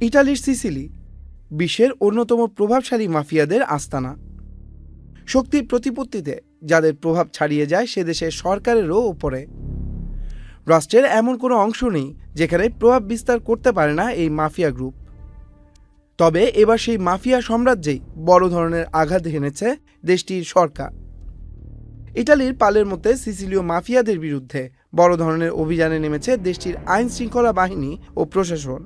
ইটালির সিসিলি, বিশ্বের অন্যতম প্রভাবশালী মাফিয়াদের আস্তানা। শক্তির প্রতিপত্তিতে যাদের প্রভাব ছাড়িয়ে যায়, সে দেশের সরকারেরও ওপরে রাষ্ট্রের এমন কোনো অংশ নেই যেখানে প্রভাব বিস্তার করতে পারে না এই মাফিয়া গ্রুপ। তবে এবার সেই মাফিয়া সাম্রাজ্যেই বড় ধরনের আঘাত হেনেছে দেশটির সরকার। ইটালির পালের মধ্যে সিসিলীয় মাফিয়াদের বিরুদ্ধে বড় ধরনের অভিযানে নেমেছে দেশটির আইন শৃঙ্খলা বাহিনী ও প্রশাসন।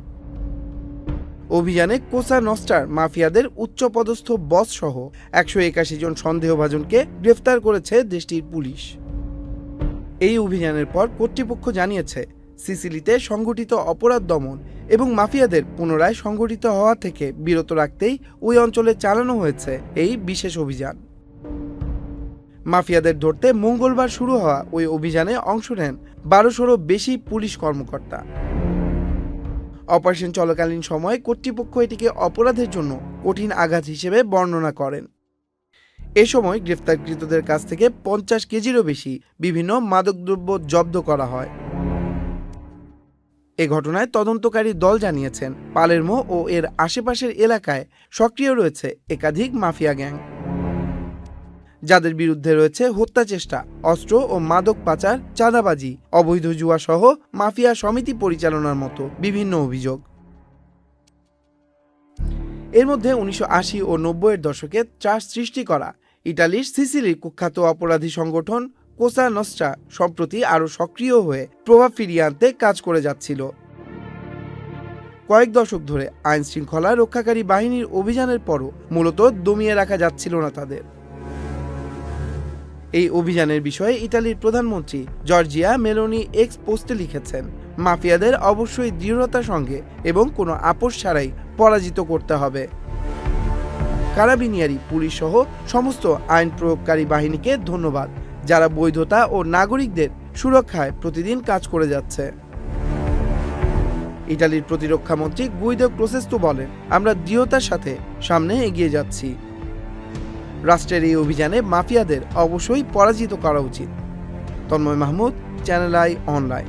অভিযানে কোসা নস্টার মাফিয়াদের উচ্চপদস্থ বস সহ একশো একাশি জন সন্দেহভাজনকে গ্রেফতার করেছে দেশটির পুলিশ। এই অভিযানের পর কর্তৃপক্ষ জানিয়েছে, সিসিলিতে সংগঠিত অপরাধ দমন এবং মাফিয়াদের পুনরায় সংগঠিত হওয়া থেকে বিরত রাখতেই ওই অঞ্চলে চালানো হয়েছে এই বিশেষ অভিযান। মাফিয়াদের ধরতে মঙ্গলবার শুরু হওয়া ওই অভিযানে অংশ নেন বারোশোরও বেশি পুলিশ কর্মকর্তা। অপারেশন চলাকালীন সময়ে কর্তৃপক্ষ এটিকে অপরাধের জন্য কঠিন আঘাত হিসেবে বর্ণনা করেন। এ সময় গ্রেফতারকৃতদের কাছ থেকে পঞ্চাশ কেজিরও বেশি বিভিন্ন মাদকদ্রব্য জব্দ করা হয়। এ ঘটনায় তদন্তকারী দল জানিয়েছেন পালেরমো ও এর আশেপাশের এলাকায় সক্রিয় রয়েছে একাধিক মাফিয়া গ্যাং। যাদের বিরুদ্ধে রয়েছে হত্যা চেষ্টা, অস্ত্র ও মাদক পাচার, চাঁদাবাজি, অবৈধ জুয়া সহ মাফিয়া সমিতি পরিচালনার মতো বিভিন্ন অভিযোগ। এর মধ্যে উনিশশো আশি ও নব্বইয়ের দশকে চাষ সৃষ্টি করা ইটালির সিসিলির কুখ্যাত অপরাধী সংগঠন কোসা নস্ট্রা সম্প্রতি আরও সক্রিয় হয়ে প্রভাব ফিরিয়ে আনতে কাজ করে যাচ্ছিল। কয়েক দশক ধরে আইন শৃঙ্খলা রক্ষাকারী বাহিনীর অভিযানের পরও মূলত দমিয়ে রাখা যাচ্ছিল না তাদের। এই অভিযানের বিষয়ে ইতালির প্রধানমন্ত্রী জর্জিয়া মেলোনি এক্স পোস্টে লিখেছেন, মাফিয়াদের অবশ্যই দৃঢ়তার সঙ্গে এবং কোনো আপোষ ছাড়াই পরাজিত করতে হবে। কারাবিনিয়ারি পুলিশ সহ সমস্ত আইন প্রয়োগকারী বাহিনীকে ধন্যবাদ, যারা বৈধতা ও নাগরিকদের সুরক্ষায় প্রতিদিন কাজ করে যাচ্ছে। ইটালির প্রতিরক্ষা মন্ত্রী গুইদো ক্লোসেস্তু বলেন, আমরা দৃঢ়তার সাথে সামনে এগিয়ে যাচ্ছি। রাষ্ট্রের এই অভিযানে মাফিয়াদের অবশ্যই পরাজিত করা উচিত। Tanmoy Mahmud channel I online